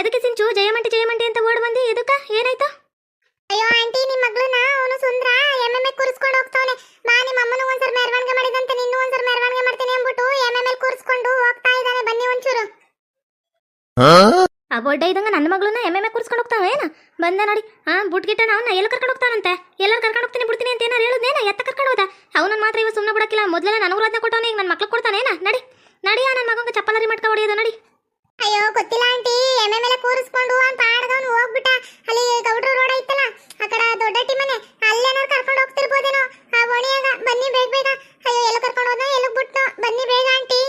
ಎದಕ್ಕೆ ಸಿಂಚು? ಜಯಮಂಟಿ ಜಯಮಂಟಿ ಅಂತ ಓಡ್ ಬಂದಿ? ಎದಕ್ಕ? ಏನಾಯ್ತು? ಅಯ್ಯೋ ಆಂಟಿ ನಿಮ್ಮ ಮಗಳನ್ನ ಅವನು ಸುಂದ್ರ ಎಮ್ಮೆ ಕೂರಿಸ್ಕೊಂಡು ಹೋಗ್ತಾವನೆ. ಬಾ ನಿಮ್ಮ ಅಮ್ಮನ ಒಂದ್ಸಲ ಮೆರವಣಿಗೆ ಮಾಡಿದಂತೆ ನಿನ್ನೂ ಒಂದ್ಸಲ ಮೆರವಣಿಗೆ ಮಾಡ್ತೀನಿ ಅಂದ್ಬಿಟ್ಟು ಎಮ್ಮೆ ಕೂರಿಸ್ಕೊಂಡು ಹೋಗ್ತಾ ಇದ್ದಾನೆ. ಬನ್ನಿ ಒಂಚೂರು. ಆ ಬೊಡ್ಡ ಇದ್ದಂಗ ನನ್ನ ಮಗಳನ್ನ ಎಮ್ಮೆ ಕೂರ್ಸ್ಕೊಂಡು ಹೋಗ್ತಾವ ಏನ? ಬಂದ ನೋಡಿ. ಹಾ ಬುಟ್ಗಿಟ್ಟ ಅವನ್ನ ಎಲ್ಲ ಕರ್ಕೊಂಡು ಹೋಗ್ತಾನಂತೆ? ಎಲ್ಲ ಕರ್ಕೊಂಡು ಹೋಗ್ತೀನಿ ಬಿಡ್ತೀನಿ ಅಂತ ಏನಾರು ಹೇಳುದೇನ ಎತ್ತ ಕರ್ಕೊಂಡು ಹೋದ? ಅವನನ್ನ ಮಾತ್ರ ಇವ ಸುಮ್ಮನೆ ಬಿಡಕ್ಕಿಲ್ಲ. ಮೊದಲೆಲ್ಲ ನನಗೂ ಅದನ್ನ ಕೊಟ್ಟವನ, ಈಗ ನನ್ನ ಮಕ್ಳು ಕೊಡ್ತಾನೇನ ನಡಿ. ನಡಿ ನನ್ನ ಮಗಂಗೆ ಚಪ್ಪಲರಿ ಮಾಡ್ಕೊಂಡು ಹೊಡಿಯೋದು, ನಡಿ. ಅಯ್ಯೋ, ಗೊತ್ತಿಲ್ಲ ಆಂಟಿ. ಎಮ್ಮೆ ಮೇಲೆ ಕೂರಿಸ್ಕೊಂಡು ಅಂತ ಆಡ್ದವನು ಹೋಗ್ಬಿಟ್ಟ ಅಲ್ಲಿ ಗೌಡ್ರು ರೋಡ್ ಐತಲ್ಲ ಆ ಕಡೆ ದೊಡ್ಡಟ್ಟಿ ಮನೆ ಅಲ್ಲೇನಾರು ಕರ್ಕೊಂಡು ಹೋಗ್ತಿರ್ಬೋದೇನೋ ಆ ಓಣಿಯಾಗ ಬನ್ನಿ ಬೇಗ ಬೇಗ ಅಯ್ಯೋ ಎಲ್ಲ ಕರ್ಕೊಂಡು ಹೋದ ಎಲ್ಲ ಬಿಟ್ನೋ ಬನ್ನಿ ಬೇಗ ಆಂಟಿ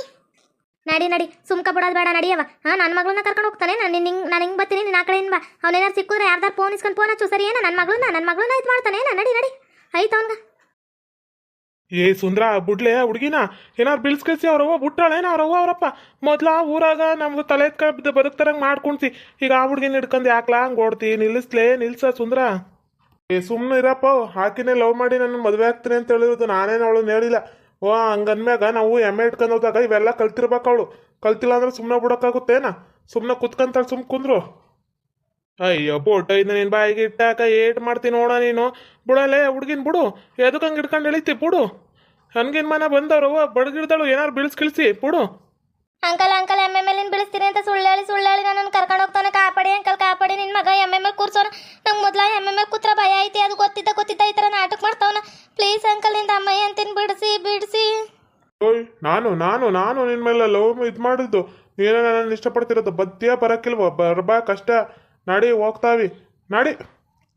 ನಡಿ ನಡಿ ಸುಮ್ಕ ಬಿಡೋದು ಬೇಡ ನಡಿಯವ ಹಾ ನನ್ನ ಮಗಳನ್ನ ಕರ್ಕೊಂಡು ಹೋಗ್ತಾನೆ ನಾನು ಹಿಂಗ್ ನಾನು ಹಿಂಗೆ ಬರ್ತೀನಿ ನೀನು ಆ ಕಡೆಯಿಂದ ಬಾ ಅವನೇನಾರು ಸಿಕ್ಕಿದ್ರೆ ಯಾರ್ದಾರು ಫೋನ್ ಇಸ್ಕೊಂಡು ಫೋನ್ ಹಚ್ಚು, ಸರಿ, ಏನ ನನ್ನ ಮಗಳನ್ನ ನನ್ನ ಮಗಳನ್ನ ಇದು ಮಾಡ್ತಾನೆ, ಏನ, ನಡಿ ನಡಿ. ಆಯ್ತು ಅವನ್ಗ. ಏ, ಸುಂದ್ರ, ಬುಡ್ಲೆ, ಹುಡುಗಿನ, ಏನಾರು ಬಿಳ್ಸ್ಕಳ್ಸಿ ಅವ್ರವ್ವ ಬಿಟ್ಟಾಳೇನ ಅವ್ರವ್ವ ಅವರಪ್ಪ? ಮೊದ್ಲ ಊರಾಗ ನಮ್ದು ತಲೆ ಎತ್ಕೊಂಡು ಬದುಕ್ತಾರಂಗೆ ಮಾಡ್ಕೊಂಡ್ಸಿ. ಈಗ ಆ ಹುಡುಗಿನ ಹಿಡ್ಕೊಂಡು ಯಾಕ್ಲಾ ಹಂಗೆ ಓಡ್ತಿ? ನಿಲ್ಲಿಸ್ಲೇ, ನಿಲ್ಸ, ಸುಂದ್ರ. ಏ ಸುಮ್ಮನೆ ಇರಪ್ಪ ಹಾಕಿನೇ ಲವ್ ಮಾಡಿ ನನ್ನ ಮದುವೆ ಆಗ್ತೀನಿ ಅಂತ ಹೇಳಿರೋದು ನಾನೇನು ಅವಳು ಹೇಳಿಲ್ಲ. ಓ, ಹಂಗನ್ಮ್ಯಾಗ ನಾವು ಎಮ್ಮೆ ಇಟ್ಕೊಂಡು ಹೋದಾಗ ಇವೆಲ್ಲ ಕಲ್ತಿರ್ಬೇಕು ಅವಳು. ಕಲ್ತಿಲ್ಲ ಅಂದ್ರೆ ಸುಮ್ಮನೆ ಬಿಡೋಕ್ಕಾಗುತ್ತೇನ? ಸುಮ್ಮನೆ ಕುತ್ಕೊಂತಾಳೆ ಸುಮ್ ಕುಂದ್ರು ಅಯ್ಯೋ ಪೋಟೋ ಇದ್ದ ನಿನ್ ಬಾಯಿಗೆ ಇಟ್ಟಾಕ ಏಟ್ ಮಾಡ್ತೀನಿ ನೋಡ ನೀನು. ಬಿಡಲೇ ಹುಡ್ಗಿನ್ ಬಿಡು. ಎದಕ್ಕೆ ಹಂಗೆ ಹಿಡ್ಕೊಂಡು ಎಳಿತಿ ಬಿಡು. ಹನ್ಗಿನ್ ಮನ ಬಂದವ್ರವ್ವ ಬಡ್ಗಿಡ್ದಳು ಏನಾರು ಬೀಳ್ಸ್ಕಿಳಿಸಿ ಬಿಡು. ಅಂಕಲ್ ಅಂಕಲ್ ಎಮ್ಮೆ ಮೇಲೆ ಬೀಳಿಸ್ತೀನಿ ಅಂತ ಸುಳ್ಳು ಹೇಳಿ ಸುಳ್ಳು ಹೇಳಿ ನಾನು ಕರ್ಕೊಂಡು ಹೋಗ್ತಾನೆ. ಕಾಪಾಡಿ ಅಂಕಲ್ ಕಾಪಾಡಿ. ನಿನ್ನ ಮಗ ಎಮ್ಮೆ ಮೇಲೆ ಕೂರ್ಸೋಣ ನಂಗೆ ಮೊದ್ಲ ಎಮ್ಮೆ ಮೇಲೆ ಕೂತ್ರ ಭಯ ಐತಿ. ಅದು ಗೊತ್ತಿದ್ದ ಗೊತ್ತಿದ್ದ ಈ ಥರ ನಾಟಕ ಮಾಡ್ತಾವನ. ಪ್ಲೀಸ್ ಅಂಕಲ್ನಿಂದ ಅಮ್ಮಯ್ಯ ಅಂತೀನಿ ಬಿಡಿಸಿ ಬಿಡಿಸಿ. ಓಯ್ ನಾನು ನಾನು ನಾನು ನಿನ್ನ ಮೇಲೆ ಲವ್ ಇದು ಮಾಡಿದ್ದು. ನೀನು ನನ್ನ ಇಷ್ಟಪಡ್ತಿರೋದು. ಬದ್ಯ ಬರೋಕ್ಕಿಲ್ವ ಬರ್ಬಾ ಕಷ್ಟ. ನಡಿ ಹೋಗ್ತಾವಿ ನಡಿ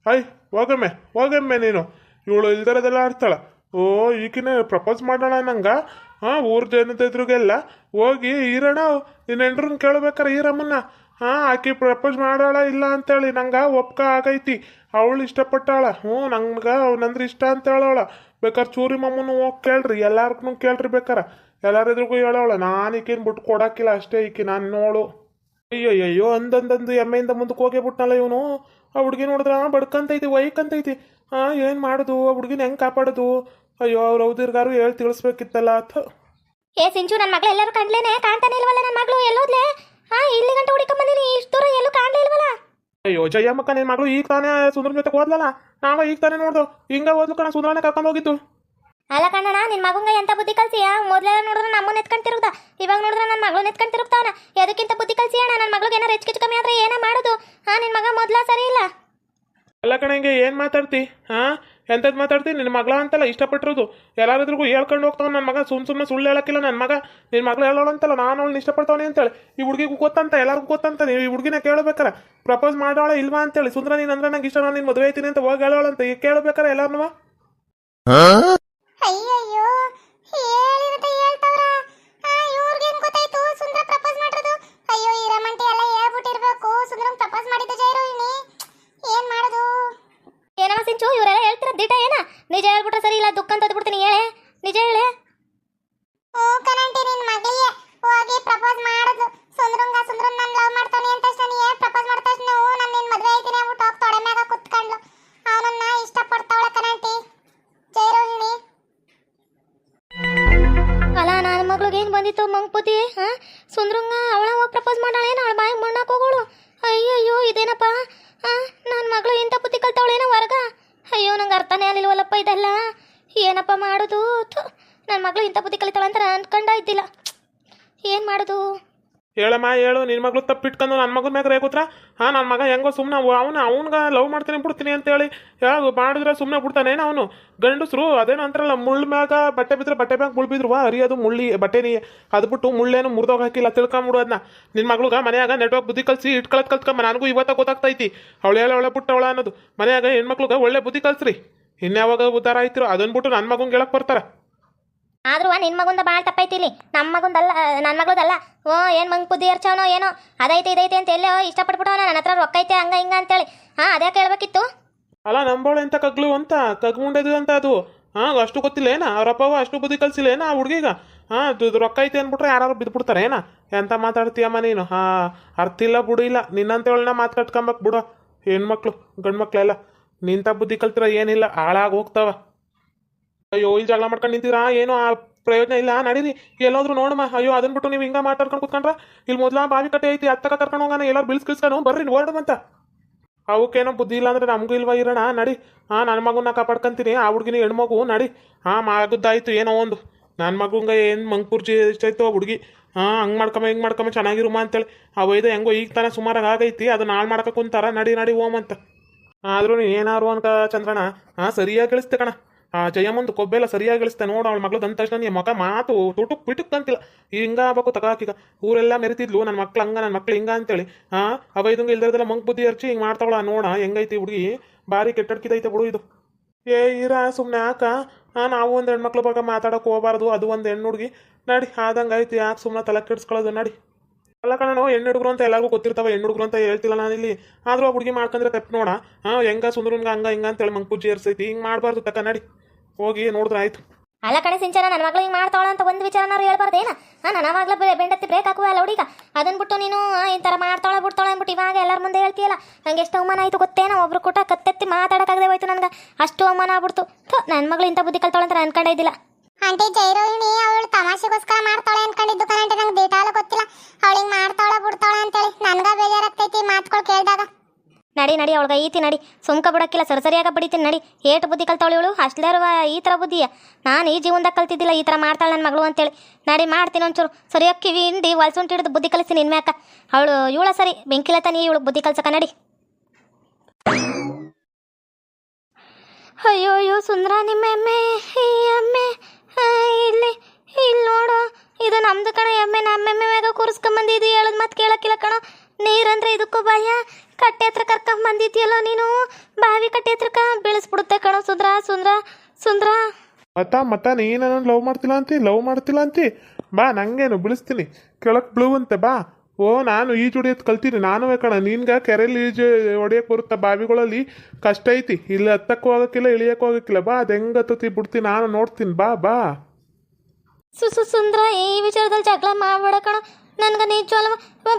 ಐ ಹೋಗಮ್ಮೆ ಹೋಗಮ್ಮೆ ನೀನು. ಇವಳು ಇಲ್ದಿರೋದೆಲ್ಲ ಆಡ್ತಾಳ ಓ, ಈಕಿನ ಪ್ರಪೋಸ್ ಮಾಡೋಣ ನಂಗೆ? ಹಾಂ, ಊರ ಜನತೆ ಎದುರಿಗೆಲ್ಲ ಹೋಗಿ ಈರಣ್ಣ ನಿನ್ನ ಹೆಂಡ್ರನ್ನ ಕೇಳ್ಬೇಕಾರೆ ಈರಮ್ಮನ್ನ ಹಾಂ, ಆಕೆ ಪ್ರಪೋಸ್ ಮಾಡೋಳ ಇಲ್ಲ ಅಂತೇಳಿ ನಂಗೆ ಒಪ್ಕ ಆಗೈತಿ. ಅವಳು ಇಷ್ಟಪಟ್ಟಾಳ. ಹ್ಞೂ, ನಂಗೆ ಅವನಂದ್ರೆ ಇಷ್ಟ ಅಂತ ಹೇಳೋಳ ಬೇಕಾದ್ರೆ ಚೂರಿ ಮಮ್ಮನ ಹೋಗಿ ಕೇಳ್ರಿ ಎಲ್ಲಾರ್ಗೂ ಕೇಳ್ರಿ ಬೇಕಾರೆ. ಎಲ್ಲಾರ ಎದುರಿಗೂ ಹೇಳೋಳ, ನಾನು ಈಕಿನ ಬಿಟ್ಟು ಕೊಡೋಕ್ಕಿಲ್ಲ ಅಷ್ಟೇ ಈಕೆ, ನಾನು ನೋಳು ಅಯ್ಯೋ ಅಯ್ಯೋ ಅಂದಂದಂದು ಎಮ್ಮೆಯಿಂದ ಮುಂದಕ್ಕೆ ಹೋಗೇ ಬಿಟ್ನಲ್ಲ ಇವನು? ಆ ಹುಡುಗಿ ನೋಡಿದ್ರ ಬಡ್ಕಂತೈತಿ ವೈಕಂತೈತಿ. ಹಾಂ ಏನು ಮಾಡೋದು? ಆ ಹುಡುಗಿನ ಹೆಂಗೆ ಕಾಪಾಡೋದು? ಅಯ್ಯೋ ಅವ್ರ ಹೌದಿರ್ಗಾರು ಹೇಳಿ ತಿಳಿಸ್ಬೇಕಿತ್ತಲ್ಲ. ಅಥ ಏ ಸಿಂಚು ನನ್ನ ಮಗಳು ಎಲ್ಲರೂ ಕಂಡ್ಲೇನೆ ಕಾಣ್ತಾನೆ ಇಲ್ವಲ್ಲ ನನ್ನ ಮಗಳು? ಎಲ್ಲೋದ್ಲೆ ಹಾ ಇಲ್ಲಿ ಗಂಟೆ ಹುಡುಕೊಂಡ್ ಬಂದಿನಿ ಇಷ್ಟು ದೂರ ಎಲ್ಲೂ ಕಾಣ್ಲೇ ಇಲ್ವಲ್ಲ? ಅಯ್ಯೋ ಜಯಮ್ಮಕ್ಕ ನಿನ್ನ ಮಗಳು ಈಗ ತಾನೇ ಸುಂದರನ ಜೊತೆ ಹೋದ್ಲಲ್ಲ? ನಾವ ಈಗ ತಾನೇ ನೋಡ್ದು. ಹಿಂಗ ಹೋದ್ಲು ಕಣ ಸುಂದರನೇ ಕರ್ಕೊಂಡು ಹೋಗಿದ್ದು. ಅಲ್ಲ ಕಣ್ಣಣ್ಣ ನಿನ್ನ ಮಗಂಗ ಎಂತ ಬುದ್ಧಿ ಕಲ್ಸಿಯ? ಮೊದಲೆಲ್ಲ ನೋಡಿದ್ರೆ ನಮ್ಮನ್ನ ಎತ್ಕೊಂಡ್ ತಿರುಗ್ದ ಇವಾಗ ನೋಡಿದ್ರೆ ನನ್ನ ಮಗಳು ಎತ್ಕೊಂಡ್ ತಿರುಗ್ತಾವನ ಎದಕ್ಕಿಂತ ಬುದ್ಧಿ ಕಲ್ಸಿ ಅಣ್ಣ ನನ್ನ ಮಗಳಿಗೆ ಏನಾರ ಹೆಚ್ಚು ಕಮ್ಮಿ ಆದ್ರೆ ಏನ ಮಾಡೋದು? ಹಾ ನಿನ್ನ ಮಗ ಮೊದ್ಲ ಸರಿ ಇಲ್ಲ. ಅಲ್ಲ ಕಣಂಗೆ ಹಿಂಗೆ ಏನು ಮಾತಾಡ್ತಿ? ಹಾ ಎಂಥದ್ದು ಮಾತಾಡ್ತಿ? ನಿನ್ನ ಮಗಳ ಅಂತಲ್ಲ ಇಷ್ಟಪಟ್ಟಿರೋದು. ಎಲ್ಲಾರಿದ್ರಿಗೂ ಹೇಳ್ಕೊಂಡು ಹೋಗ್ತಾವ ನನ್ನ ಮಗ. ಸುಮ್ ಸುಮ್ಮನೆ ಸುಳ್ಳು ಹೇಳಕ್ಕಿಲ್ಲ ನನ್ನ ಮಗ. ನಿನ್ ಮಗಳು ಹೇಳೋಳಂತಲ್ಲ ನಾನು ಅವಳನ್ನ ಇಷ್ಟಪಡ್ತಾವನಿ ಅಂತೇಳಿ. ಈ ಹುಡುಗಿಗೂ ಗೊತ್ತಂತ ಎಲ್ಲರಿಗೂ ಗೊತ್ತಂತ. ನೀವು ಈ ಹುಡುಗಿನ ಕೇಳಬೇಕಾರ ಪ್ರಪೋಸ್ ಮಾಡೋಳ ಇಲ್ವಾ ಅಂತೇಳಿ. ಸುಂದ್ರ ನೀನ್ ಅಂದ್ರೆ ನಂಗೆ ಇಷ್ಟ ನಾನು ನಿನ್ನ ಮದುವೆ ಐತೀನಿ ಅಂತ ಹೋಗಿ ಹೇಳೋಳಂತ. ಈಗ ಕೇಳಬೇಕಾರ ಎಲ್ಲಾರನ್ನೂ ಅಯ್ಯಯ್ಯೋ ಹೇಳಿರುತ್ತೆ ಅಯ್ಯೋ ನಂಗೆ ಅರ್ಥನೇ ಆಗಲಿಲ್ವಲ್ಲಪ್ಪ ಇದೆಲ್ಲ? ಏನಪ್ಪ ಮಾಡೋದು? ನನ್ನ ಮಗಳು ಇಂಥ ಬುದ್ಧಿ ಕಲಿತಾಳ ಅಂತ ಅನ್ಕೊಂಡ ಇದ್ದಿಲ್ಲ. ಏನು ಮಾಡೋದು? ಹೇಳಮ್ಮ ಹೇಳು ನಿನ್ನ ಮಗಳು ತಪ್ಪಿಟ್ಕೊಂಡು ನನ್ನ ಮಗನ ಮ್ಯಾಗ ರೇಗುತ್ರ ಹಾಂ ನನ್ನ ಮಗ ಹೆಂಗೋ ಸುಮ್ಮನೆ ಅವನು ಅವ್ನಿಗೆ ಲವ್ ಮಾಡ್ತೀನಿ ಬಿಡ್ತೀನಿ ಅಂತೇಳಿ ಹೇಳು. ಮಾಡಿದ್ರೆ ಸುಮ್ಮನೆ ಬಿಡ್ತಾನೇನು ಅವನು? ಗಂಡಸ್ರು ಅದೇನು ಅಂತಾರಲ್ಲ, ಮುಳ್ಳು ಮ್ಯಾಗ ಬಟ್ಟೆ ಬಿದ್ರೆ ಬಟ್ಟೆ ಮ್ಯಾಗ ಮುಳ್ಳು ಬಿದ್ರು ವಾ ಅದು ಮುಳ್ಳಿ ಬಟ್ಟೆನಿ ಅದು ಬಿಟ್ಟು ಮುಳ್ಳೇನು ಮುರಿದೋಗಿ ಹಾಕಿಲ್ಲ, ತಿಳ್ಕೊಂಬಿಡು ಅದನ್ನ ನಿನ್ನ ಮಗ್ಳಿಗೆ ಮನೆಯಾಗ ನೆಟ್ವರ್ಕ್ ಬುದ್ಧಿ ಕಲಿಸಿ ಇಟ್ಕೊಳತ್ ಕಲ್ತ್ಕೊಂಬ ನನಗೂ ಇವತ್ತ ಗೊತ್ತಾಗ್ತೈತಿ. ಅವಳು ಹೇಳ, ಅವಳೆ ಬಿಟ್ಟವಳ ಅನ್ನೋದು. ಮನೆಯಾಗ ಹೆಣ್ಮಕ್ಳಿಗೆ ಒಳ್ಳೆ ಬುದ್ಧಿ ಕಲ್ಸ್ರಿ. ಇನ್ಯಾವಾಗ ಉದ್ದಾರ ಆಯ್ತಿರೋ ಅದನ್ನ ಬಿಟ್ಟು ನನ್ನ ಮಗಂಗೆ ಹೇಳಕ್ ಬರ್ತಾರ. ಆದ್ರೂ ನಿನ್ನ ಮಗುಂದ ಭಾಳ ತಪ್ಪೈತಿಲಿ ನಮ್ಮ ಮಗುಂದಲ್ಲ ನನ್ನ ಮಗಳದಲ್ಲ ಓ, ಏನು ಮಂಗ್ ಬುದ್ಧಿ ಹರ್ಚವನೋ ಏನೋ. ಅದೈತೆ, ಇದೈತೆ ಅಂತ ಎಲ್ಲೋ ಇಷ್ಟಪಟ್ಬಿಟ್ಟವನ. ನನ್ನ ಹತ್ರ ರೊಕ್ಕ ಐತೆ, ಹಂಗ, ಹಿಂಗ ಅಂತೇಳಿ. ಹಾಂ ಅದೇ ಕೇಳ್ಬೇಕಿತ್ತು ಅಲ್ಲ ನಂಬೋಳೆ ಎಂತ ಕಗ್ಲು ಅಂತ? ಕಗ್ಮುಂಡದು ಅಂತ ಅದು. ಹಾಂ, ಅಷ್ಟು ಗೊತ್ತಿಲ್ಲ ಏನ ಅವ್ರಪ್ಪವ ಅಷ್ಟು ಬುದ್ಧಿ ಕಲ್ಸಿಲ್ಲ ಏನ ಆ ಹುಡುಗಿಗ? ಹಾಂ ರೊಕ್ಕ ಐತೆ ಅಂದ್ಬಿಟ್ರೆ ಯಾರು ಬಿದ್ಬಿಡ್ತಾರೆ ಏನ? ಎಂತ ಮಾತಾಡ್ತೀಯಮ್ಮ ನೀನು? ಹಾ, ಅರ್ಥ ಇಲ್ಲ ಬಿಡು, ಇಲ್ಲ. ನಿನ್ನಂತೇಳನ್ನ ಮಾತು ಕಟ್ಕೊಂಬಕ್ ಬಿಡು. ಹೆಣ್ಮಕ್ಳು, ಗಂಡ್ಮಕ್ಳೆಲ್ಲ, ನಿಂತ ಬುದ್ಧಿ ಕಲ್ತಿರ ಏನಿಲ್ಲ. ಹಾಳಾಗಿ ಹೋಗ್ತಾವ. ಅಯ್ಯೋ, ಇಲ್ಲಿ ಜಗಳ ಮಾಡ್ಕೊಂಡು ನಿಂತೀರಾ ಏನು ಆ ಪ್ರಯೋಜನ ಇಲ್ಲ, ನಡೀರಿ. ಎಲ್ಲಾದ್ರೂ ನೋಡಮ್ಮ. ಅಯ್ಯೋ ಅದನ್ನ ಬಿಟ್ಟು ನೀವು ಹಿಂಗ ಮಾತಾಡ್ಕೊಂಡು ಕುತ್ಕೊಂಡ್ರ? ಇಲ್ಲಿ ಮೊದ್ಲ ಬಾವಿ ಕಟ್ಟೆ ಐತಿ ಅತ್ತಕ ಕರ್ಕೊಂಡು ಹೋಗೋಣ, ಎಲ್ಲರೂ ಬಿಲ್ಸ್ ಕಿಲ್ಸ್ಕೊಂಡು ಬರ್ರಿ ಓಡಮಂತ ಅವಕ್ಕೇನೋ ಬುದ್ಧಿ ಇಲ್ಲ ಅಂದ್ರೆ ನಮಗೂ ಇಲ್ವಾ ಇರೋಣ? ನಡಿ. ಹಾಂ ನನ್ನ ಮಗುನ ಕಾಪಾಡ್ಕೊಂತೀನಿ, ಆ ಹುಡುಗಿನ ಹೆಣ್ಮಗು, ನಡಿ. ಹಾಂ ಮಾಗುದ್ದಾಯ್ತು, ಏನೋ ಒಂದು. ನನ್ನ ಮಗುಂಗ ಏನು ಮಂಗ್ಪುರ್ಜಿ ಎಷ್ಟಾಯ್ತು ಆ ಹುಡುಗಿ. ಹಾಂ ಹಂಗೆ ಮಾಡ್ಕೊಂಬ ಹಿಂಗೆ ಮಾಡ್ಕೊಂಬ ಚೆನ್ನಾಗಿರುಮ ಅಂತೇಳಿ. ಆ ವೈದ ಹೆಂಗೋ ಈಗ ತಾನೇ ಸುಮಾರಾಗಿ ಆಗೈತಿ, ಅದನ್ನ ಹಾಳು ಮಾಡ್ಕೊ ಕುಂತಾರ. ನಡಿ ನಡಿ ಓಮ್ ಅಂತ ಆದರೂ ನೀನು ಏನಾರು ಅನ್ಕ, ಚಂದ್ರಣ್ಣ. ಹಾಂ ಸರಿಯಾಗಿ ಕಳಿಸ್ತೆ ಕಣ. ಆ ಜಯಮ್ಮಂದು ಕೊಬ್ಬೆಲ್ಲ ಸರಿಯಾಗಿ ಗಳಿಸ್ತಾ ನೋಡು ಅವಳ ಮಗಳು ಅಂದ ತಕ್ಷಣ ಮಗ ಮಾತು ತುಟುಕ್ ಪಿಟುಕ್ ಅಂತಿಲ್ಲ. ಹಿಂಗ ಆಗ್ಬೇಕು ತಗಾಕೀಗ. ಊರೆಲ್ಲ ಮೆರಿತಿದ್ಲು ನನ್ನ ಮಕ್ಳು ಹಂಗ ನನ್ನ ಮಕ್ಳು ಹಿಂಗ ಅಂತೇಳಿ. ಹಾ ಅವ ಇದಂಗೆ ಇಲ್ದಿರದೆಲ್ಲ ಮಂಗ್ ಬುದ್ಧಿ ಹರ್ಚಿ ಹಿಂಗೆ ಮಾಡ್ತಾವಳ ನೋಡ, ಹೆಂಗೈತಿ ಹುಡುಗಿ? ಭಾರಿ ಕೆಟ್ಟಡ್ಕಿದೈತೆ ಬಿಡು ಇದು. ಏ, ಇರ ಸುಮ್ಮನೆ ಹಾಂ ನಾವು ಒಂದು ಹೆಣ್ಮಕ್ಳ ಬಗ್ಗೆ ಮಾತಾಡೋಕೆ ಹೋಗಬಾರ್ದು, ಅದು ಒಂದು ಹೆಣ್ಣು ಹುಡುಗಿ. ನಡಿ ಆದಂಗೆ ಐತಿ ಯಾಕೆ ಸುಮ್ಮನೆ ತಲೆ ಕೆಡ್ಸ್ಕೊಳ್ಳೋದು, ನಡಿ. ಅಲ್ಲ ಕಣ ನಾವು ಹೆಣ್ಣು ಹುಡುಗರು ಅಂತ ಎಲ್ಲರಿಗೂ ಗೊತ್ತಿರ್ತಾವೆ, ಹೆಣ್ಣು ಹುಡುಗರು ಅಂತ ಹೇಳ್ತಿಲ್ಲ ನಾನು ಇಲ್ಲಿ ಆದರೂ ಆ ಹುಡುಗಿ ಮಾಡ್ಕೊಂಡ್ರೆ ತಪ್ಪು ನೋಡ. ಹಾಂ ಹೆಂಗ ಸುಂದರಂಗ ಹಂಗ ಹಿಂಗ ಅಂತೇಳಿ ಮಂಗ್ ಪೂಜೆ ಇರ್ಸೈತಿ ಹಿಂಗೆ ಮಾಡಬಾರ್ದು ತಕ್ಕ ನಡಿ. ಹೋಗಿ ನೋಡಿದ್ರೆ ಆಯ್ತು. ಅಲ್ಲ ಕಡೆ ಸಿಂಚನ ನನ್ನ ಮಗಳು ಹಿಂಗೆ ಮಾಡ್ತಾಳ ಅಂತ ಒಂದು ವಿಚಾರನಾರು ಹೇಳ್ಬಾರ್ದೇನ? ಏನ ನನ್ನ ಬೆ ಬೆಂಡತ್ತಿ ಬ್ರೇಕ್ ಹಾಕುವ ಅಲ್ಲ ಹುಡುಗ. ಅದನ್ನ ಬಿಟ್ಟು ನೀನು ಈ ಥರ ಮಾಡ್ತಾಳೆ ಬಿಡ್ತಾಳೆ ಅಂದ್ಬಿಟ್ಟು ಇವಾಗ ಎಲ್ಲರ ಮುಂದೆ ಹೇಳ್ತೀಯಲ್ಲ? ನಂಗೆ ಎಷ್ಟು ಅವಮಾನ ಆಯ್ತು ಗೊತ್ತೇನೋ ಒಬ್ರು ಕೂಟ ಕತ್ತೆತ್ತಿ ಮಾತಾಡೋಕ್ಕಾಗದೆ ಹೋಯ್ತು ನನಗೆ. ಅಷ್ಟು ಅವಮಾನ ಆಗ್ಬಿಡ್ತು. ನನ್ನ ಮಗಳು ಇಂಥ ಬುದ್ಧಿ ಕಲ್ತಾಳೆ ಅಂತ ಅನ್ಕೊಂಡಿದ್ದಿಲ್ಲ ಅನ್ಕೊಂಡೇ ಇದ್ದಿಲ್ಲ. ಆಂಟಿ ಜೈರೋಹಿಣಿ ಅವಳು ತಮಾಷೆಗೋಸ್ಕರ ಮಾಡ್ತಾಳೆ ಅನ್ಕೊಂಡಿದ್ದು ಕಣಂಟಿ ನಂಗೆ ಡೀಟಾಲು ಗೊತ್ತಿಲ್ಲ. ಅವಳಿಗೆ ಮಾಡ್ತಾಳೆ ಬಿಡ್ತಾಳೆ ಅಂತೇಳಿ. ನನ್ಗ ಬೇಜಾರಾಗ್ತೈತಿ ಮಾತುಗಳು ಕೇಳಿದಾಗ. ನಡಿ ನಡಿ ಅವಳಿಗೆ, ಈತಿ ನಡಿ. ಸುಮ್ಕ ಬಿಡಕ್ಕಿಲ್ಲ, ಸರಿ ಸರಿಯಾಗ ಬಡಿತೀನಿ ನಡಿ. ಏಟು ಬುದ್ಧಿ ಕಲ್ತಾವಳು ಇವಳು? ಅಷ್ಟೇರುವ ಈ ಥರ ಬುದ್ಧಿಯ ನಾನು ಈ ಜೀವನದಾಗ ಕಲ್ತಿದ್ದಿಲ್ಲ, ಈ ಥರ ಮಾಡ್ತಾಳೆ ನನ್ನ ಮಗಳು ಅಂತೇಳಿ. ನಡಿ, ಮಾಡ್ತೀನಿ ಒಂಚೂರು. ಸರಿಯಾಗಿ ಕಿವಿ ಹಿಂಡಿ ಹೊಲ್ಸುಂಟು ಹಿಡಿದು ಬುದ್ಧಿ ಕಲಿಸ್ತೀನಿ ಇನ್ಮ್ಯಾಕ ಅವಳು, ಇವಳ ಸರಿ. ಬೆಂಕಿಲತ್ತಾನೆ ಇವಳು ಬುದ್ಧಿ ಕಲ್ಸಕ, ನಡಿ. ಅಯ್ಯೋ ಅಯ್ಯೋ ಸುಂದ್ರ ನಿಮ್ಮೆಮ್ಮೆ ಎಮ್ಮೆ ಇಲ್ಲಿ ಇಲ್ಲಿ ನೋಡು. ಇದು ನಮ್ದು ಕಣ, ಎಮ್ಮೆ, ನಮ್ಮೆಮ್ಮೆ ಮ್ಯಾಗ ಕೂರಿಸ್ಕೊಂಬಂದಿದ್ದು ಹೇಳದ್ ಮತ್ತೆ ಕೇಳಕ್ಕಿಲ್ಲ ಕಣೋ. ನೀರಂದ್ರೆ ಇದಕ್ಕೂ ಭಯ. ಕಟ್ಟೆ ಹತ್ರ ಕರ್ಕೊಂಬಂದಿದ್ಯಲ್ಲೋ ನೀನು? ಬಾವಿ ಕಟ್ಟೆ ಹತ್ರಕ ಬೀಳಿಸ್ಬಿಡುತ್ತೆ ಕಣ ಸುಂದ್ರ ಸುಂದ್ರ ಸುಂದ್ರ. ಮತ್ತ ಮತ್ತ ನೀನು ಲವ್ ಮಾಡ್ತಿಲ್ಲ ಅಂತಿ? ಲವ್ ಮಾಡ್ತಿಲ್ಲ ಅಂತಿ? ಬಾ ನಂಗೇನು ಬಿಳಿಸ್ತೀನಿ. ಕೆಳಕ್ ಅಂತ ಬಾ. ಓ ನಾನು ಈಜು ಹೊಡಿಯೋದು ಕಲ್ತೀನಿ. ನಾನು ಕಣ ನಿನ್ಗೆ ಕೆರೆಯಲ್ಲಿ ಈಜು ಹೊಡಿಯಕ್ಕೆ ಬರುತ್ತ ಬಾವಿಗಳಲ್ಲಿ? ಕಷ್ಟ ಐತಿ. ಇಲ್ಲಿ ಹತ್ತಕ್ಕೂ ಹೋಗಕ್ಕಿಲ್ಲ ಇಳಿಯಕ್ಕೂ ಹೋಗಕ್ಕಿಲ್ಲ ಬಾ ಅದು ಹೆಂಗೆ ಹತ್ತತಿ ಬಿಡ್ತೀನಿ ನಾನು ನೋಡ್ತೀನಿ. ಬಾ ಬಾ. ಸು ಸು ಸುಂದ್ರ ಈ ವಿಚಾರದಲ್ಲಿ ಜಗಳ ಮಾಡ್ಬೇಡ ಕಣ. ನನ್ಗೆ ನಿಜವಲ್ಲ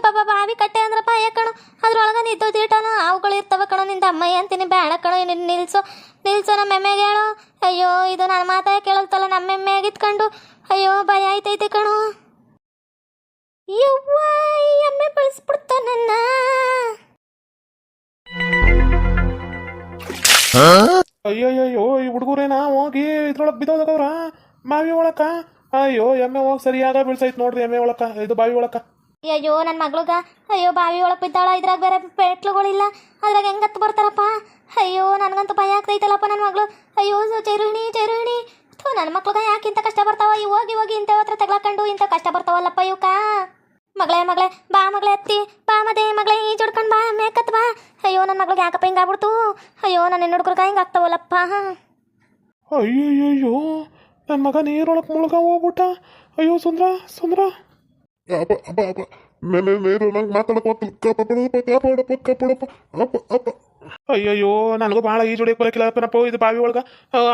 ಪಾಪ ಬಾವಿ ಕಟ್ಟೆ ಅಂದ್ರೆ ಭಯ ಕಣ? ಅದ್ರೊಳಗೆ ನಿದ್ದು ದೀಟನ ಅವುಗಳು ಇರ್ತವೆ ಕಣೋ ನಿಂದ. ಅಮ್ಮಯ್ಯ ಅಂತೀನಿ ಬೇಡ ಕಣೋ ನಿನ್ ನಿಲ್ಸು. ನಿಲ್ಸು ನಮ್ಮ ಎಮ್ಮೆಗೆ ಹೇಳು. ಅಯ್ಯೋ ಇದು ನನ್ನ ಮಾತಾ ಕೇಳಲ್ತಲ್ಲ ನಮ್ಮ ಎಮ್ಮೆಗೆ ಇತ್ಕೊಂಡು ಅಯ್ಯೋ ಭಯ ಆಯ್ತೈತೆ ಕಣೋ. ಯವ್ವ ಈ ಎಮ್ಮೆ ಬಳಸ್ಬಿಡ್ತ ನನ್ನ. ಅಯ್ಯಯ್ಯೋ ಈ ಹುಡುಗರೇನಾ ಹೋಗಿ ಇದ್ರೊಳಗೆ ಬಿದ್ದೋದ್ರ ಮಾವಿ ಒಳಕ? ಅಯ್ಯೋ ಎಮ್ಮೆ ಹೋಗಿ ಸರಿಯಾದ ಬೀಳ್ಸೈತ್ ನೋಡ್ರಿ ಎಮ್ಮೆ ಒಳಕ ಇದು ಬಾವಿ ಒಳಕ. ಅಯ್ಯೋ ನನ್ನ ಮಗ್ಳುಗ ಅಯ್ಯೋ ಬಾವಿ ಒಳಗೆ ಬಿದ್ದಾಳ ಇದ್ರಾಗ ಬೇರೆ ಪೆಟ್ಲುಗಳಿಲ್ಲ ಅದ್ರಾಗ ಹೆಂಗತ್ತು ಬರ್ತಾರಪ್ಪ? ಅಯ್ಯೋ ನನಗಂತೂ ಭಯ ಆಗ್ತೈತಲ್ಲಪ್ಪ ನನ್ನ ಮಗಳು. ಅಯ್ಯೋ ಚೈರುಹಿಣಿ ಚೈರುಹಿಣಿ. ಥೂ ನನ್ನ ಮಕ್ಳಿಗೆ ಯಾಕೆ ಇಂಥ ಕಷ್ಟ ಬರ್ತಾವ? ಈ ಹೋಗಿ ಹೋಗಿ ಇಂಥ ಹತ್ರ ತಗ್ಲಾಕೊಂಡು ಇಂಥ ಕಷ್ಟ ಬರ್ತಾವಲ್ಲಪ್ಪ ಇವಕ್ಕ ಮಗಳೇ ಮಗಳೇ ಬಾ ಮಗಳೇ ಅತ್ತಿ. ಬಾ ಮದೇ ಮಗಳೇ ಈ ಜುಡ್ಕೊಂಡು ಬಾ ಮೇಕತ್ ಬಾ. ಅಯ್ಯೋ ನನ್ನ ಮಗಳಿಗೆ ಯಾಕಪ್ಪ ಹಿಂಗಾಗ್ಬಿಡ್ತು ಅಯ್ಯೋ ನನ್ನ ಹೆಣ್ಣು ಹುಡುಗರ್ಗ ಹಿಂಗೆ ಆಗ್ತಾವಲ್ಲಪ್ಪ. ಅಯ್ಯಯ್ಯೋ ನನ್ನ ಮಗ ನೀರೊಳಗೆ ಮುಳುಗ ಹೋಗ್ಬಿಟ್ಟ. ಅಯ್ಯೋ ಸುಂದ್ರ ಸುಂದ್ರ. ಅಪ್ಪ ಅಪ್ಪ ಅಪ್ಪ. ನೀರು ನಂಗೆ ಮಾತಾಡಕ್ಕೆ ಹೋಗ್ತಿಲ್ಲ. ಕಾಪಾಡಪ್ಪ ಕಾಪಾಡಪ್ಪ ಕಾಪಾಡಪ್ಪ ಅಪ್ಪ ಅಪ್ಪ. ಅಯ್ಯಯ್ಯೋ ನನಗೂ ಭಾಳ ಈಜು ಹೊಡಿಯಕ್ಕೆ ಬರಕಿಲ್ಲ ಕಣಪ್ಪ ಇದು ಬಾವಿ ಒಳಗೆ.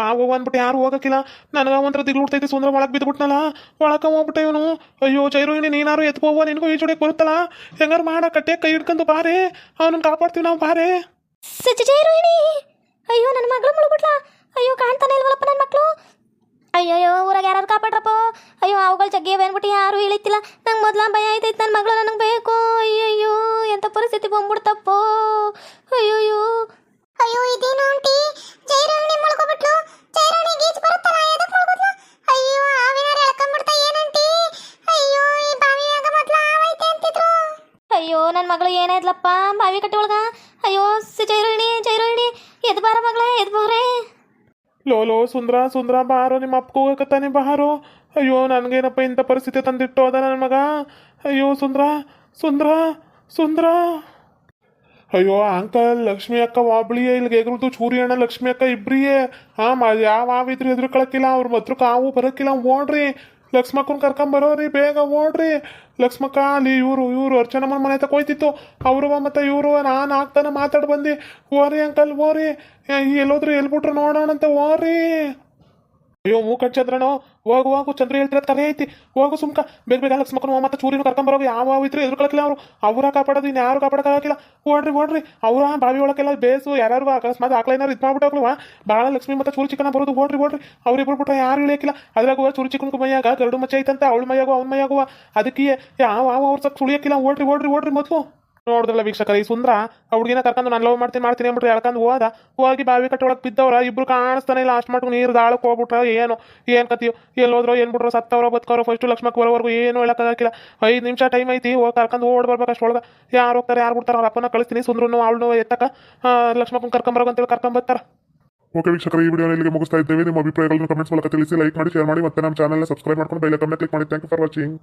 ಆಗ ಅಂದ್ಬಿಟ್ಟು ಯಾರು ಹೋಗಕ್ಕಿಲ್ಲ. ನನಗೆ ಒಂಥರ ದಿಗ್ಲು ಹುಡ್ತೈತಿ ಸುಂದ್ರ ಒಳಗೆ ಬಿದ್ದುಬಿಟ್ನಲ್ಲ ಒಳಗೆ ಹೋಗ್ಬಿಟ್ಟೆ ಇವನು. ಅಯ್ಯೋ ಚೈರೋಹಿಣಿ ನೀನಾರು ಎತ್ಕೋವ ನಿನಗೂ ಈಜು ಹೊಡಿಯಕ್ಕೆ ಬರುತ್ತಲ್ಲ? ಹೆಂಗಾರು ಮಾಡ ಕಟ್ಟೆ ಕೈ ಹಿಡ್ಕೊಂಡು ಬಾರೆ. ಅವನನ್ನ ಕಾಪಾಡ್ತೀವಿ ನಾವು ಬಾರೆ. ಸಚ್ಚಿ ಚೈರೋಹಿಣಿ! ಅಯ್ಯೋ ನನ್ನ ಮಗಳು ಮುಳುಗ್ಬಿಟ್ಲ? ಅಯ್ಯೋ ಕಾಣ್ತಾನೆ ಇಲ್ವಲ್ಲಪ್ಪ ನನ್ನ ಮಕ್ಕಳು ಅಯ್ಯಯ್ಯೋ ಊರಾಗ ಯಾರು ಕಾಪಾಡ್ರಪ್ಪ? ಅಯ್ಯೋ ಅವುಗಳ ಜಗ್ಗಿ ಬಂದ್ಬಿಟ್ಟು ಯಾರು ಇಳಿತಿಲ್ಲ. ನಂಗೆ ಮೊದ್ಲ ಭಯ ಆಯ್ತೈತೆ ನನ್ನ ಮಗಳು ನನಗೆ ಬೇಕು. ಅಯ್ಯಯ್ಯೋ ಎಂಥ ಪರಿಸ್ಥಿತಿ ಬಂದ್ಬಿಡ್ತಪ್ಪೋ? ಅಯ್ಯಯ್ಯೋ. ಅಯ್ಯೋ ಇದೇನು ಆಂಟಿ? ಜೈರಾಣಿ ಮುಳ್ಕೊಬಿಟ್ಲು. ಜೈರಾಣಿ ಗೀಚ್ ಬರುತ್ತಲ್ಲ ಎದಕ್ಕೆ ಮುಳ್ಗುದ್ಲು? ಅಯ್ಯೋ ಆವಿನಾರ ಎಳ್ಕೊಂಡ್ಬಿಡ್ತಾ ಏನಂಟಿ ಅಯ್ಯೋ ಈ ಬಾವಿಯಾಗ ಮೊದ್ಲು ಆವೈತೆ ಅಂತಿದ್ರು. ಅಯ್ಯೋ ನನ್ನ ಮಗಳು ಏನಾಯ್ತಲಪ್ಪ ಬಾವಿ ಕಟ್ಟಿ ಒಳಗ? ಲೋ ಲೋ ಸುಂದ್ರ ಸುಂದ್ರ ಬಾರೋ, ನಿಮ್ಮ ಅಪ್ಪ ಹೋಗಕತ್ತಾನೆ ಬಾರೋ ಅಯ್ಯೋ, ನನಗೇನಪ್ಪ ಇಂಥ ಪರಿಸ್ಥಿತಿ ತಂದಿಟ್ಟು ಅದ ನನ್ನ ಮಗ? ಅಯ್ಯೋ, ಸುಂದ್ರ ಸುಂದ್ರ ಸುಂದ್ರ. ಅಯ್ಯೋ, ಅಂಕಲ್, ಲಕ್ಷ್ಮಿ ಅಕ್ಕ ಒಬ್ಳಿಯೇ ಇಲ್ಲಿಗೆ ಎಗರುದು ಚೂರಿ ಅಣ್ಣ ಲಕ್ಷ್ಮಿ ಅಕ್ಕ ಇಬ್ರಿಯೇ. ಹಾಂ ಯಾವ ಆವಿದ್ರು ಕಳಕ್ಕಿಲ್ಲ ಅವ್ರ ಮತ್ರ ಕಾವು ಬರಕ್ಕಿಲ್ಲ, ಓಡ್ರಿ. ಲಕ್ಷ್ಮಕ್ಕನ್ ಕರ್ಕೊಂಬರೋರಿ ಬೇಗ ಓಡ್ರಿ ಲಕ್ಷ್ಮಕ್ಕ, ಅಲ್ಲಿ ಇವರು ಇವರು ಅರ್ಚನಮ್ಮನ ಮನೆ ತಕ ಹೋಯ್ತಿತ್ತು. ಅವರು ಮತ್ತು ಇವರು ನಾನು ಆಗ್ತಾನೆ ಮಾತಾಡಿ ಬಂದು. ಓರಿ ಅಂಕಲ್ ಓರಿ ಎಲ್ಲೋದ್ರು, ಎಲ್ಬಿಟ್ರು ಅಂತ ಓರಿ ಅಯ್ಯೋ ಮೂ ಚಂದ್ರನು ಹೋಗು ಹೋಗು, ಚಂದ್ರ ಹೇಳ್ತಿರೋದು ಕರೆ ಐತಿ. ಹೋಗು ಸುಮ್ಕ ಬೇಗ ಬೇಗ ಲಕ್ಷ್ಮಕ್ಕನು ಮತ್ತೆ ಚೂರಿನ ಕರ್ಕೊಂಬರೋಗಿ ಯಾವ ಇದ್ರೆ ಎದುರ್ಕೊಳಕಿಲ್ಲ ಅವರು. ಅವರ ಕಾಪಾಡೋದು ಇನ್ನು ಯಾರು ಕಾಪಾಡಕ್ಕಾಗಿಲ್ಲ ಓಡ್ರಿ ಓಡ್ರಿ. ಅವರ ಬಾವಿ ಒಳಗೆಲ್ಲ ಬೇಸು ಯಾರು ಅಕಸ್ಮಾತ್ ಆಕಳ ಏನಾರು ಇದು ಮಾಡ್ಬಿಟ್ಟು ಭಾಳ ಲಕ್ಷ್ಮಿ ಮತ್ತೆ ಚೂರು ಚಿಕ್ಕನ ಬರೋದು. ಓಡ್ರಿ ಓಡ್ರಿ. ಅವ್ರಿಬ್ರು ಬಿಟ್ಟು ಯಾರು ಇಳಿಯಕ್ಕಿಲ್ಲ ಅದ್ರಾಗ ಚೂರು ಚಿಕ್ಕನ ಮೈಯಾಗ, ಗರಡು ಮಚ್ಚ ಐತಂತ, ಅವಳ ಮೈಯಾಗುವ ಅವ್ನ ಮೈಯಾಗುವ ಅದಕ್ಕೆ ಯಾವ ಅವ್ರ ಸಕ್ ಸುಳಿಯಕ್ಕಿಲ್ಲ ಓಡ್ರಿ ಓಡ್ರಿ ಓಡ್ರಿ ಮೊದಲು ನೋಡಿದ್ರಲ್ಲ ವೀಕ್ಷಕರ, ಈ ಸುಂದ್ರ ಹುಡುಗಿನ ಕರ್ಕೊಂಡು ನಾನು ಲವ್ ಮಾಡ್ತೀನಿ ಮಾಡ್ತೀನಿ ಅಂದ್ಬಿಟ್ರೆ ಎಳ್ಕೊಂಡು ಹೋದ. ಹೋಗಿ ಬಾವಿ ಕಟ್ಟೊಳಗೆ ಬಿದ್ದವ್ರ, ಇಬ್ರು ಕಾಣಿಸ್ತಾನೆ ಇಲ್ಲ, ಅಷ್ಟು ಮಾಡ್ಕೊಂಡು ನೀರು ದಾಳಕ್ಕೆ ಹೋಗ್ಬಿಟ್ರ, ಏನು ಏನು ಕತಿಯೋ ಎಲ್ಲಿ ಹೋದ್ರೋ ಏನು ಬಿಟ್ರೋ, ಸತ್ತವ್ರೋ, ಬದುಕವ್ರೋ ಫಸ್ಟು ಲಕ್ಷ್ಮಕ್ಕೆ ಬರೋವರೆಗೂ ಏನು ಹೇಳಕ್ಕಾಗಿಲ್ಲ ಐದು ನಿಮಿಷ ಟೈಮ್ ಐತಿ, ಹೋಗಿ ಕರ್ಕೊಂಡು ಓಡ್ ಬರ್ಬೇಕು ಅಷ್ಟೊಳಗೆ. ಯಾರು ಹೋಗ್ತಾರೆ, ಯಾರು ಬಿಡ್ತಾರೆ, ಅವ್ರ ಅಪ್ಪನ ಕಳಿಸ್ತೀನಿ, ಸುಂದ್ರನು ಅವಳು ಎತ್ತಕ ಲಕ್ಷ್ಮಕ್ಕನ ಕರ್ಕೊಂಬರೋ ಅಂತೇಳಿ ಕರ್ಕೊಂಬರ್ತಾರೆ ಓಕೆ ವೀಕ್ಷಕರ, ಈ ವಿಡಿಯೋ ಇಲ್ಲಿಗೆ ಮುಗಿಸ್ತಾ ಇದ್ದೇವೆ. ನಿಮ್ಮ ಅಭಿಪ್ರಾಯಗಳನ್ನು ಕಮೆಂಟ್ಸ್ ಮೂಲಕ ತಿಳಿಸಿ ಲೈಕ್ ಮಾಡಿ ಶೇರ್ ಮಾಡಿ, ಮತ್ತೆ ನಮ್ಮ ಚಾನಲ್ನ ಸಬ್ಸ್ಕ್ರೈಬ್ ಮಾಡ್ಕೊಂಡು ಬೆಲ್ ಐಕನ್ನ ಕ್ಲಿಕ್ ಮಾಡಿ. Thank you for watching